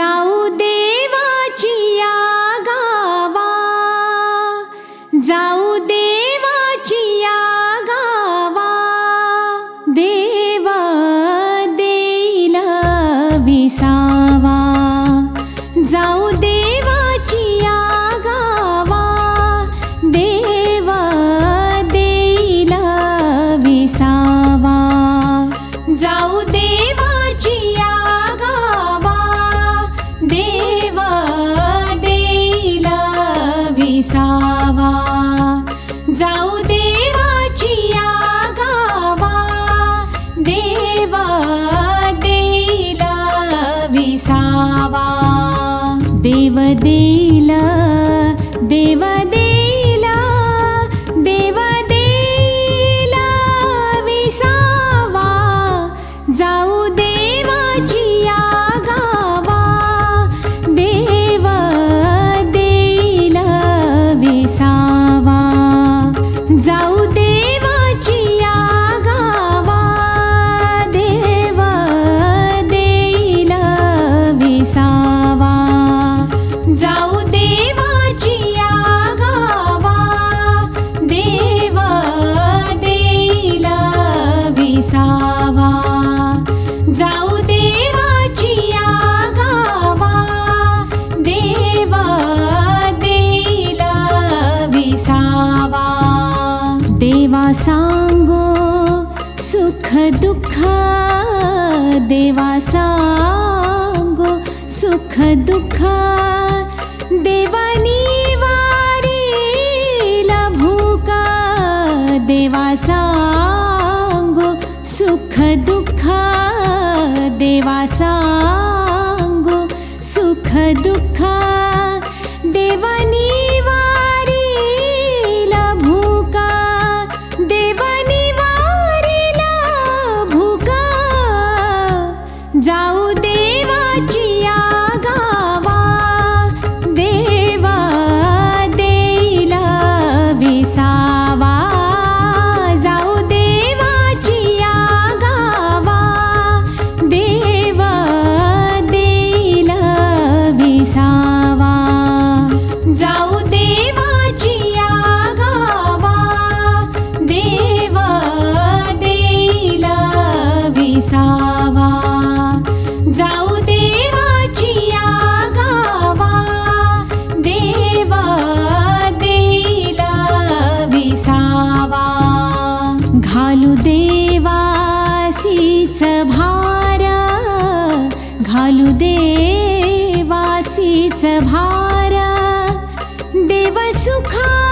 जाऊ देवाची या गावा. जाऊ देवाची या गावा. देवा देईल विसावा. देवदेल देव दुःख देवा सांगो सुख दुःख देवानी वारी भूका देवा सांगो सुख दुःख देवा सांगो घालू देवासीच भार देवसुखा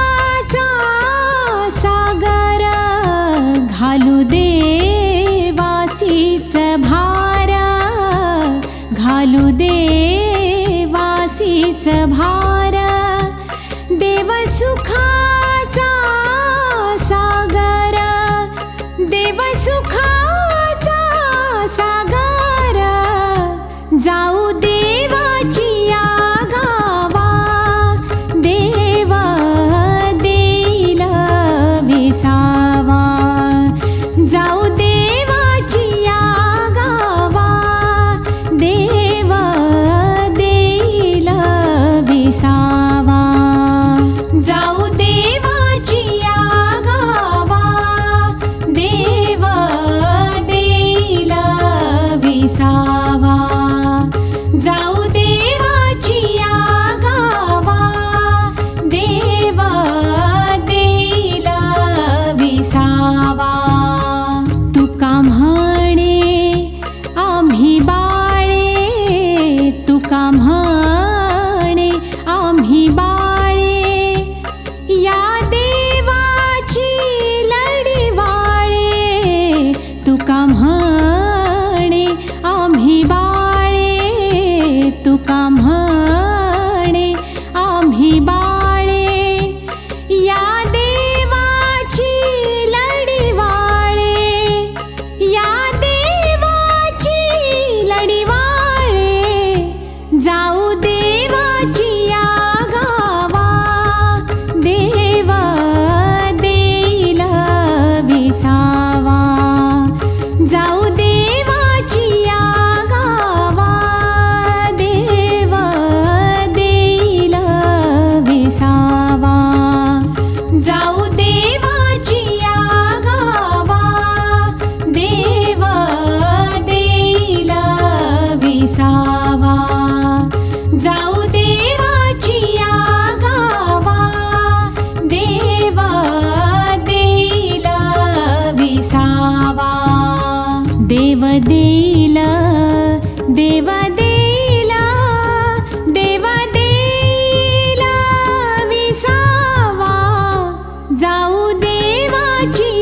जावा जाऊ देवाची या गावा. देवा देईल विसावा. देव देईल देव विसावा. जाऊ देवाची